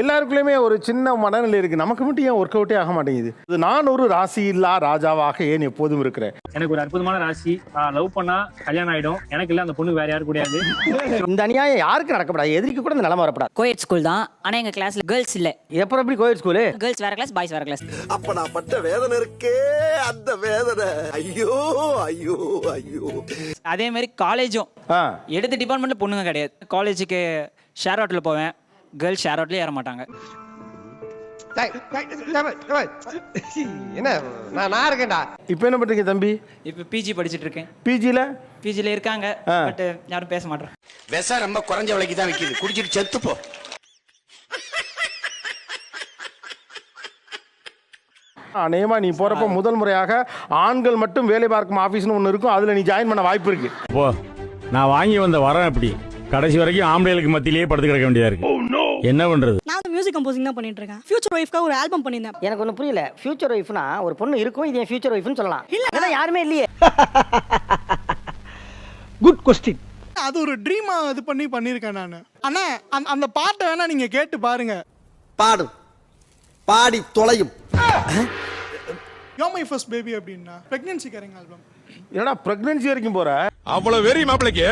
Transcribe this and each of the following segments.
எல்லாருக்குள்ளயுமே ஒரு சின்ன மனநிலை இருக்கு. நமக்கு மட்டும் ஏன் ஒர்க் அவுட்டே ஆக மாட்டேங்குது? இது நான் ஒரு ராசி இல்லா ராஜாவாக ஏன் எப்போதும் இருக்கிறேன்? எனக்கு ஒரு அற்புதமான ராசி. லவ் பண்ணா கல்யாணம் ஆயிடும். எனக்கு இல்ல அந்த பொண்ணு வேற யாரும் கிடையாது. இந்த அநியாயம் யாருக்கு நடக்கப்படாது. எதிரிக்கு கூட இந்த நிலைமை வரப்படாது. கோயட் ஸ்கூல் தான். ஆனா எங்க கிளாஸ்ல கேர்ள்ஸ் இல்ல. எப்பறம் எப்படி கோயில் ஸ்கூலு கேர்ள்ஸ் வேற கிளாஸ் பாய்ஸ் வேற கிளாஸ் அப்ப நான் பட்ட வேதனை இருக்கே அந்த வேதனை. ஐயோ ஐயோ ஐயோ. அதே மாதிரி காலேஜும் எடுத்த டிபார்ட்மெண்ட்ல பொண்ணுங்க கிடையாது. காலேஜுக்கு ஷேர் அவுட்ல போவேன். கேர்ள்ஸ் ஷேர் அவுட்லயே ஏற மாட்டாங்க. என்ன நான் நான் இருக்கேன்டா. இப்போ என்ன பண்றீங்க தம்பி? இப்போ பிஜி படிச்சிட்டு இருக்கேன். பிஜியில் பிஜில இருக்காங்க ஆ. பட் யாரும் பேச மாட்டேன் விஷ ரொம்ப குறைஞ்ச விலைக்கு தான் விக்குது. குடிச்சிட்டு செத்து போ. அநேகமா நீ போறப்ப முதல் முறையாக ஆண்கள் மட்டும் வேலை பார்க்கும் ஆஃபீஸ்னு ஒன்று இருக்கும். அதில் நீ ஜாயின் பண்ண வாய்ப்பு இருக்கு. நான் வாங்கி வந்த வரேன் அப்படி கடைசி வரைக்கும் ஆம்பளைகளுக்கு மத்தியிலேயே படுத்து கிடக்க வேண்டியதா இருக்கு. என்ன பண்றது? நான் மியூசிக் கம்போசிங் தான் பண்ணிட்டு இருக்கேன். ஃபியூச்சர் ஒய்ஃப்க்காக ஒரு ஆல்பம் பண்ணியிருந்தேன். எனக்கு ஒன்றும் புரியல. ஃபியூச்சர் ஒய்ஃப்னா ஒரு பொண்ணு இருக்கும் இது என் ஃபியூச்சர் ஒய்ஃப்னு சொல்லலாம்? இல்ல. யாருமே இல்லையே. குட் கொஸ்டின் அது ஒரு ட்ரீமா இது பண்ணி பண்ணியிருக்கேன் நான். அண்ணா அந்த அந்த பாட்டை வேணா நீங்க கேட்டு பாருங்க. பாடும் பாடி தொலையும். யோ மை ஃபர்ஸ்ட் பேபி அப்படின்னா பிரெக்னன்சி கேரிங் ஆல்பம் என்னடா பிரெக்னன்சி வரைக்கும் போற? அவ்வளவு வெறி மாப்பிளைக்கு?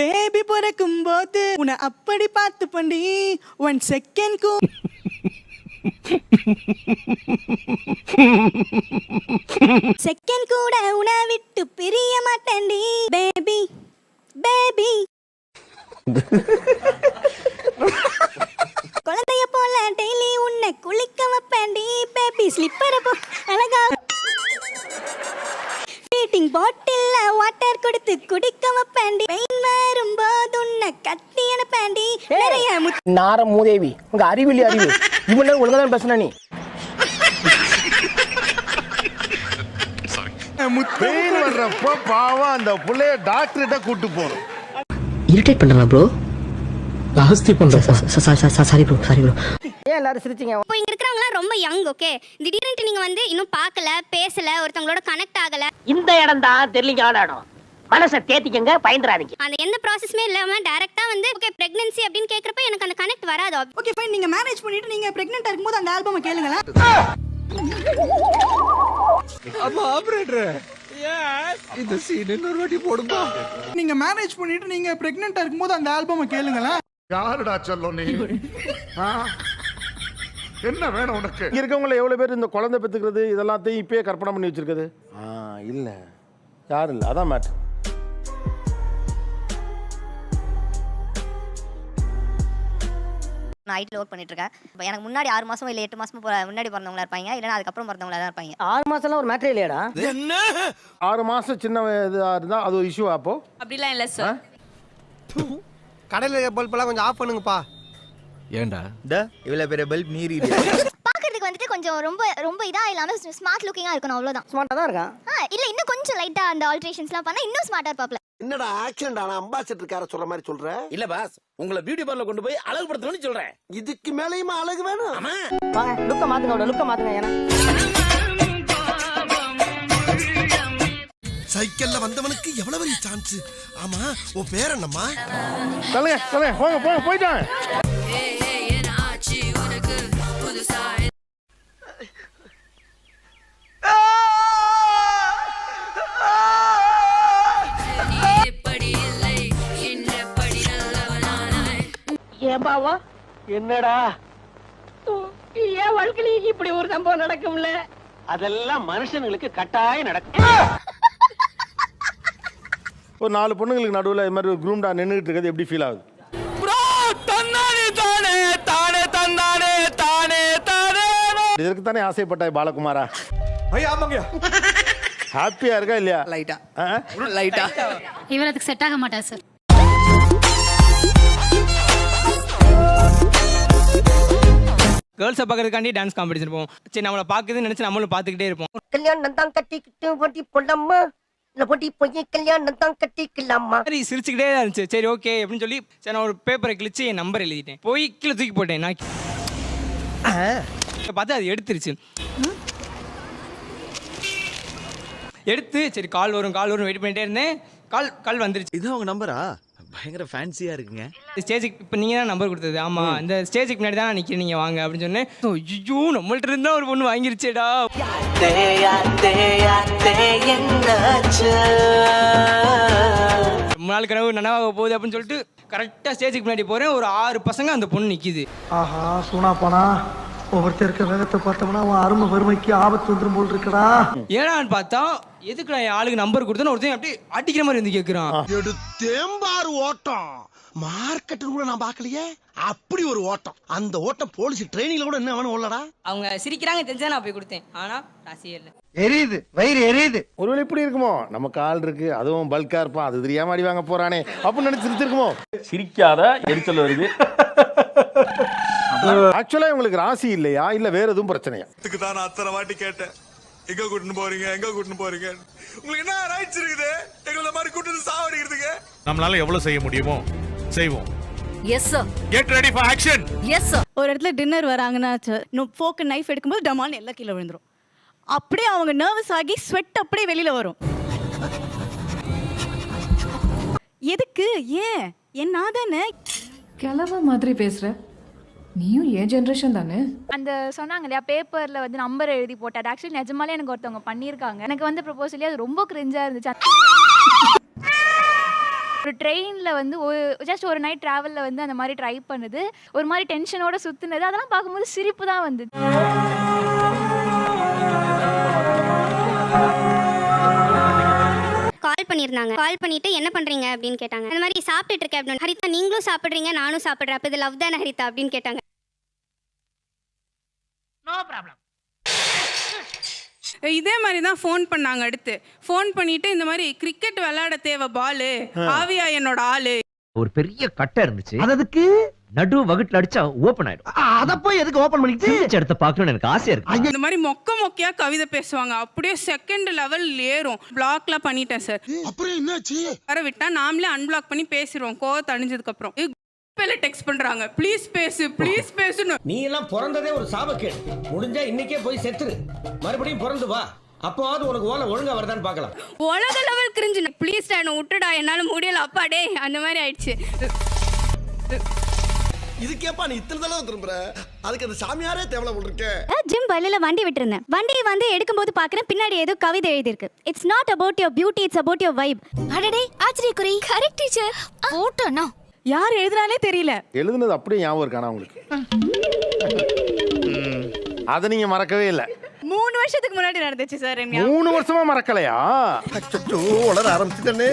பேபி பிறக்கும் போது உன்னை அப்படி பார்த்து பண்ணி ஒன் செகண்ட் செகண்ட் கூட உன்னை விட்டு பிரிய மாட்டேன்டி. பேபி பேபி குழந்தைய போல டெய்லி உன்னை குளிக்க வைப்பேன்டி. பேபி ஸ்லிப்பரை போ. அழகா. ஃபீட்டிங் பாட்டில்ல வாட்டர் கொடுத்து குடிக்க வைப்பேன்டி. பெயின் வரும்போது உன்னை கட்டி அனுப்பேன்டி. நிறைய நார மூதேவி உங்க அறிவிலி அறிவு. இவ்வளவு ஒழுங்கா தான் பேசுன நீ. பெயின் வர்றப்போ பாவம் அந்த புள்ளைய டாக்டர்கிட்ட கூட்டு போகணும் இரிட்டேட் பண்றா ப்ரோ ஜாஸ்தி பண்றேன் சாரி ப்ரோ சாரி ப்ரோ ஏன் எல்லாரும் சிரிச்சீங்க? இருக்கிறவங்கலாம் ரொம்ப யங் ஓகே திடீர்னு நீங்க வந்து இன்னும் பார்க்கல பேசல ஒருத்தவங்களோட கனெக்ட் ஆகல. இந்த இடம் தான் தெரியலீங்க இடம் மனசை தேத்திக்கங்க பயந்துறாதீங்க. அந்த எந்த ப்ராசஸ்மே இல்லாம டைரக்டா வந்து ஓகே பிரெக்னன்சி அப்படின்னு கேக்குறப்ப எனக்கு அந்த கனெக்ட் வராது. ஓகே ஃபைன் நீங்க மேரேஜ் பண்ணிட்டு நீங்க பிரெக்னன்ட்டா இருக்கும்போது அந்த ஆல்பம் கேளுங்களேன். இந்த சீன் இன்னொரு வாட்டி போடுமா? நீங்க மேரேஜ் பண்ணிட்டு நீங்க பிரெக்னெண்டா இருக்கும்போது அந்த ஆல்பம் கேளுங்களேன். யாருடா சொல்லும் நீ? ஆ? என்ன வேணும் உனக்கு? இங்க இருக்கவங்கள எவ்வளவு பேர் இந்த குழந்தை பெத்துக்கிறது இதெல்லாத்தையும் இப்பயே கற்பனை பண்ணி வச்சிருக்குது? ஆ இல்ல. யாரும் இல்லை. அதான் மேட்ரு நான் ஐடில ஒர்க் பண்ணிட்டு இருக்கேன் இப்போ எனக்கு முன்னாடி ஆறு மாசம் இல்ல எட்டு மாசம் முன்னாடி பிறந்தவங்களா இருப்பாங்க இல்லைன்னா அதுக்கப்புறம் பிறந்தவங்களா தான் இருப்பாங்க. ஆறு மாசம்லாம் ஒரு மேட்ரே இல்லையாடா? ஆறு மாசம் சின்ன இதா இருந்தா அது ஒரு இஷ்யூ அப்போ? அப்படிலாம் இல்ல சார் கடையில பல்ப் எல்லாம் கொஞ்சம் ஆஃப் பண்ணுங்கப்பா. ஏண்டா இவ்வளவு பெரிய பல்ப் நீரி பாக்குறதுக்கு வந்துட்டு கொஞ்சம் ரொம்ப ரொம்ப இதா இல்லாம ஸ்மார்ட் லுக்கிங்கா இருக்கணும் அவ்வளவுதான். ஸ்மார்ட்டா தான் இருக்கான். ஆ, இல்ல இன்னும் கொஞ்சம் லைட்டா அந்த ஆல்ட்ரேஷன்ஸ்லாம் பண்ணா இன்னும் ஸ்மார்ட்டா இருப்பாப்ல. என்னடா ஆக்சிடென்ட் ஆன அம்பாசிடர் கார சொல்ற மாதிரி சொல்ற? இல்ல பாஸ் உங்களை பியூட்டி பார்லர் கொண்டு போய் அழகுபடுத்தணும்னு சொல்றேன். இதுக்கு மேலயுமா அழகு வேணும். வாங்க லுக்க மாத்துங்க அவட லுக்க மாத்துங்க ஏன்னா. சைக்கிள்ல வந்தவனுக்கு எவ்வளவு பெரிய சான்ஸ் ஆமா உன் பேர் என்னம்மா? சொல்லுங்க சொல்லுங்க போங்க போங்க போயிட்டாங்க என்னடா? ஏன் வாழ்க்கையில இப்படி ஒரு சம்பவம் நடக்கும்ல? அதெல்லாம் மனுஷனுங்களுக்கு கட்டாயம் நடக்கும். ஒரு நாலு பொண்ணுங்களுக்கு நடுவில் இது மாதிரி குரூம்டா நின்றுட்டு இருக்கிறது எப்படி ஃபீல் ஆகுது? தன்னானே தானே தானே தந்தானே தானே தானே. இதற்கு தானே ஆசைப்பட்டாய் பாலகுமாரா? ஐயா ஆமாங்கய்யா. ஹாப்பியா இருக்கா இல்லையா? லைட்டா? லைட்டா இவர் அதுக்கு செட் ஆக மாட்டார் சார் கேர்ள்ஸை பார்க்கறதுக்காண்டி டான்ஸ் காம்படிஷன் போவோம். சரி நம்மளை பார்க்குதுன்னு நினைச்சு நம்மளும் பார்த்துக்கிட்டே இருப்போம். கல்யாணம் தான் கட்டிக்கிட்டு பொட்டி பொண்ணம்மா இல்ல பொட்டி பொய்ய கல்யாணம் தான் கட்டிக்கலாமா? சரி சிரிச்சுக்கிட்டே தான் இருந்துச்சு. சரி ஓகே அப்படின்னு சொல்லி சரி நான் ஒரு பேப்பரை கிழிச்சு என் நம்பர் எழுதிட்டேன். போய் கீழே தூக்கி போட்டேன் நான் பார்த்து அது எடுத்துருச்சு. எடுத்து சரி கால் வரும் கால் வரும் வெயிட் பண்ணிட்டே இருந்தேன். கால் கால் வந்துருச்சு. இது அவங்க நம்பரா பயங்கர ஃபேன்சியா இருக்குங்க. ஸ்டேஜுக்கு இப்போ நீங்கள் தான் நம்பர் கொடுத்தது. ஆமாம் இந்த ஸ்டேஜுக்கு முன்னாடி தான் நான் நிற்கிறேன் நீங்கள் வாங்க அப்படின்னு சொன்னேன். ஐயோ நம்மள்ட்ட இருந்தால் ஒரு பொண்ணு வாங்கிருச்சேடா. ரொம்ப நாள் கனவு நனவாக போகுது அப்படின்னு சொல்லிட்டு கரெக்டாக ஸ்டேஜுக்கு முன்னாடி போகிறேன் ஒரு ஆறு பசங்க அந்த பொண்ணு நிற்கிது ஆஹா சூனா போனா? ஒவ்வொருத்தர் இருக்க வேகத்தை பார்த்தோம்னா அவன் அருமை வறுமைக்கு ஆபத்து வந்துரும் போல் இருக்கடா. ஏடான்னு பார்த்தா எதுக்கு நான் என் ஆளுக்கு நம்பர் கொடுத்தேன்னு ஒருத்தன் அப்படியே அடிக்கிற மாதிரி வந்து கேட்குறான் எடுத்தேம்பாரு ஓட்டம். மார்க்கெட்டு கூட நான் பார்க்கலையே. அப்படி ஒரு ஓட்டம். அந்த ஓட்டம் போலீஸ் ட்ரைனிங்ல கூட என்ன வேணும் உள்ளடா? அவங்க சிரிக்கிறாங்க தெரிஞ்சா நான் போய் கொடுத்தேன். ஆனால் ராசியே இல்லை. எரியுது வயிறு எரியுது. ஒருவேளை இப்படி இருக்குமோ? நமக்கு ஆள் இருக்கு. அதுவும் பல்கா இருப்பான். அது தெரியாம அடி வாங்க போறானே. அப்படின்னு நினைச்சிருக்குமோ சிரிக்காத எரிச்சல் வருது. ஆக்சுவலா உங்களுக்கு ராசி இல்லையா? இல்ல வேற எதுவும் பிரச்சனையா? இதுக்கு தான் நான் அத்தனை வாட்டி கேட்டேன். எங்க கூட்டின்னு போறீங்க? எங்க கூட்டின்னு போறீங்க? உங்களுக்கு என்ன ரைட்ஸ் இருக்குது? எங்களை மாதிரி கூட்டிட்டு சாவடிக்கிறதுக்கு? நம்மளால எவ்வளவு செய்ய முடியுமோ செய்வோம். Yes sir get ready for action yes sir ஒரு இடத்துல டின்னர் வராங்கன்னா ஃபோக்கு நைஃப் எடுக்கும்போது டமால்னு எல்லாம் கீழே விழுந்துரும். அப்படியே அவங்க நர்வஸ் ஆகி ஸ்வெட் அப்படியே வெளியில வரும். எதுக்கு? ஏன்? என் நான் தானே? கிளவ மாதிரி பேசுற. நீயும் ஏன் ஜென்ரேஷன் தானே? அந்த சொன்னாங்க இல்லையா பேப்பர்ல வந்து நம்பர் எழுதி போட்டு. அது ஆக்சுவலி நிஜமாலே எனக்கு ஒருத்தவங்க பண்ணியிருக்காங்க. எனக்கு வந்து ப்ரொபோசலே அது ரொம்ப கிரிஞ்சா இருந்துச்சு. ஒரு ட்ரெயினில் வந்து ஒரு ஜஸ்ட் ஒரு நைட் ட்ராவலில் வந்து அந்த மாதிரி ட்ரை பண்ணுது. ஒரு மாதிரி டென்ஷனோட சுற்றுனது அதெல்லாம் பார்க்கும்போது சிரிப்பு தான் வந்து கால் பண்ணியிருந்தாங்க. கால் பண்ணிட்டு என்ன பண்றீங்க அப்படின்னு கேட்டாங்க. அந்த மாதிரி சாப்பிட்டுட்டு இருக்கேன் அப்படின்னு. ஹரிதா நீங்களும் சாப்பிடுறீங்க நானும் சாப்பிடுறேன். அப்போ இது லவ் தானே ஹரிதா அப்படின்னு கேட்டாங்க. இதே மாதிரி தான் ஃபோன் பண்ணாங்க அடுத்து. ஃபோன் பண்ணிட்டு இந்த மாதிரி கிரிக்கெட் விளையாட தேவை பாலு. ஆவியா என்னோட ஆளு. ஒரு பெரிய கட்டை இருந்துச்சு. அதுக்கு நடு வகுட்டுல அடிச்சா ஓபன் ஆயிடும். அத போய் எதுக்கு ஓபன் பண்ணிக்கிட்டு? இடத்த பார்க்கணும்னு எனக்கு ஆசையா இருக்கு. இந்த மாதிரி மொக்க மொக்கையா கவிதை பேசுவாங்க. அப்படியே செகண்ட் லெவல் ஏறும். பிளாக்லாம் பண்ணிட்டேன் சார் அப்புறம் என்னாச்சு? வர விட்டா நாமளே அன்பிளாக் பண்ணி பேசிடுவோம் கோவத்தை அணிஞ்சதுக்கு அப்புறம். பேல டெக்ஸ்ட் பண்றாங்க. ப்ளீஸ் பேசு ப்ளீஸ் பேசுன்னு. நீ எல்லாம் பிறந்ததே ஒரு சாபக்கேடு. முடிஞ்சா இன்னைக்கே போய் செத்துரு. மறுபடியும் பிறந்து வா. அப்போவாவது உனக்கு ஓலை ஒழுங்கா வருதான்னு பார்க்கலாம். உலக லெவல் கிரிஞ்சு ப்ளீஸ் என்ன விட்டுடா. என்னால முடியல. அப்பா டே அந்த மாதிரி ஆயிடுச்சு. இதுக்கேப்பா நீ இத்தனை தடவை திரும்புற? அதுக்கு அந்த சாமியாரே தேவலை இருக்கே. ஜிம் வழியில வண்டி விட்டுருந்தேன். வண்டியை வந்து எடுக்கும்போது பார்க்குறேன். பின்னாடி ஏதோ கவிதை எழுதியிருக்கு. It's not about your beauty it's about your vibe அடடே ஆச்சரிய குறி கரெக்ட் டீச்சர் போட்டோண்ணா யார் எழுதுனாலே தெரியல. எழுதுனது அப்படியே ஞாபகம் இருக்கானா உங்களுக்கு. அதை நீங்க மறக்கவே இல்லை. மூணு வருஷத்துக்கு முன்னாடி நடந்துச்சு சார் மூணு வருஷமா மறக்கலையா? அச்சோ உளர ஆரம்பிச்சுட்டே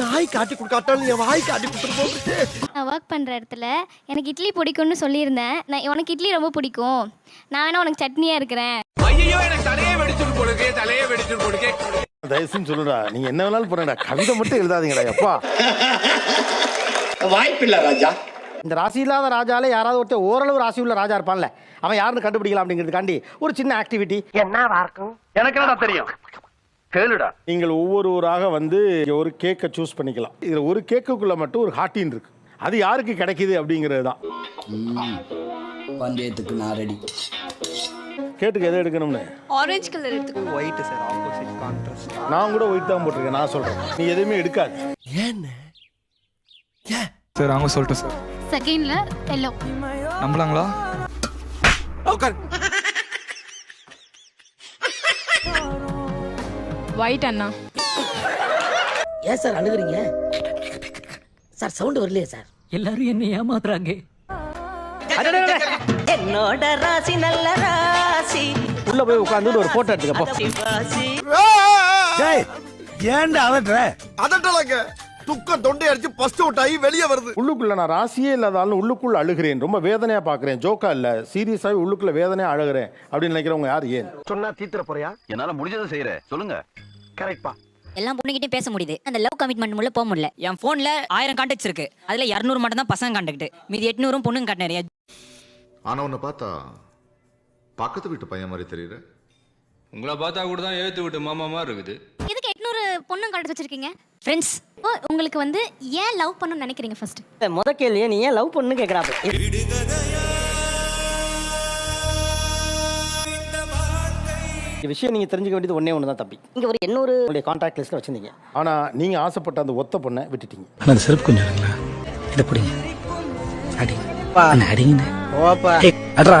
நாய் காட்டி கொடுக்காட்டாலும் என் வாய் காட்டி கொடுத்துட்டு நான் ஒர்க் பண்ணுற இடத்துல எனக்கு இட்லி பிடிக்கும்னு சொல்லியிருந்தேன். நான் உனக்கு இட்லி ரொம்ப பிடிக்கும். நான் வேணா உனக்கு சட்னியாக இருக்கிறேன். ஐயோ எனக்கு தலையே வெடிச்சிட்டு போடுங்க தலையே வெடிச்சிட்டு போடுங்க. தயவுசெய்து சொல்லுடா நீங்க என்ன வேணாலும் பண்ணுடா. கவிதை மட்டும் எழுதாதீங்கடா எப்பா. வாய்ப்பில்லை ராஜா. இந்த ராசி இல்லாத ராஜால யாராவது ஒருத்தர் ஓரளவு ராசி உள்ள ராஜா இருப்பான்ல அவன் யாருன்னு கண்டுபிடிக்கலாம் அப்படிங்கிறதுக்காண்டி ஒரு சின்ன ஆக்டிவிட்டி என்னவா இருக்கும்? எனக்கு என்னடா தெரியும். கேளுடா. நீங்கள் ஒவ்வொருவராக வந்து ஒரு கேக்கை சூஸ் பண்ணிக்கலாம். இதில் ஒரு கேக்குக்குள்ள மட்டும் ஒரு ஹாட்டின் இருக்கு. அது யாருக்கு கிடைக்குது அப்படிங்கிறது தான். பந்தயத்துக்கு நான் ரெடி கேட்டுக்கு எதை எடுக்கணும்னு? ஆரஞ்சு கலர் எடுத்துக்கோ. ஒயிட் சார் ஆப்போசிட் கான்ட்ராஸ்ட் நான் கூட ஒயிட் தான் போட்டிருக்கேன் நான் சொல்றேன். நீ எதுவுமே எடுக்காது. சார் அவங்க சொல்லிட்டு சார். செகண்ட்ல எல்லோ நம்பலாங்களா? ஒயிட் அண்ணா. ஏன் சார் அழுகுறீங்க? சார் சவுண்ட் வரலையே சார். எல்லாரும் என்ன ஏமாத்துறாங்க. என்னோட ராசி நல்ல ராசி. உள்ள போய் உட்காந்து ஒரு போட்டோ எடுத்துக்கப்போ. ஏன்டா அதட்டுற? அதட்டலங்க. துக்கம் தொண்டை அடிச்சு பஸ்ட் அவுட் ஆகி வெளியே வருது. உள்ளுக்குள்ள நான் ராசியே இல்லாதாலும் உள்ளுக்குள்ள அழுகிறேன். ரொம்ப வேதனையா பார்க்கறேன். ஜோக்கா இல்ல. சீரியஸாவே உள்ளுக்குள்ள வேதனையா அழுகிறேன். அப்படின்னு நினைக்கிறவங்க யார்? ஏன்? சொன்னா தீத்துற போறியா? என்னால முடிஞ்சதை செய்யறேன் சொல்லுங்க. கரெக்ட்பா எல்லா பொண்ணுகிட்டயும் பேச முடியுது. அந்த லவ் கமிட்மெண்ட் உள்ள போக முடியல. என் ஃபோனில் ஆயிரம் கான்டாக்ட்ஸ் இருக்கு. அதில் இரநூறு மட்டும் தான் பசங்க கான்டாக்ட் மீதி எட்நூறும் பொண்ணுங்க காட்ட நிறைய ஆனா உன்னை பார்த்தா பக்கத்து வீட்டு பையன் மாதிரி தெரியுற. உங்களை பார்த்தா கூட தான் ஏத்து விட்டு மாமா மாதிரி இருக்குது. எதுக்கு எட்நூறு பொண்ணு காட்டு வச்சிருக்கீங்க? ஃப்ரெண்ட்ஸ் உங்களுக்கு வந்து ஏன் லவ் பண்ணணும்னு நினைக்கிறீங்க ஃபர்ஸ்ட் முத கேள்வியை நீ ஏன் லவ் பண்ணு கேக்குறாங்க இந்த விஷயம் நீங்க தெரிஞ்சுக்க வேண்டியது ஒண்ணே ஒன்று தான் தப்பி இங்க ஒரு எண்ணூறு உங்களுடைய கான்டாக்ட் லிஸ்ட்ல வச்சிருந்தீங்க. ஆனா நீங்க ஆசைப்பட்ட அந்த ஒத்த பொண்ணை விட்டுட்டீங்க. அந்த செருப்பு கொஞ்சம் இத புடிங்க. அடி அண்ணா அடிங்க அட்ரா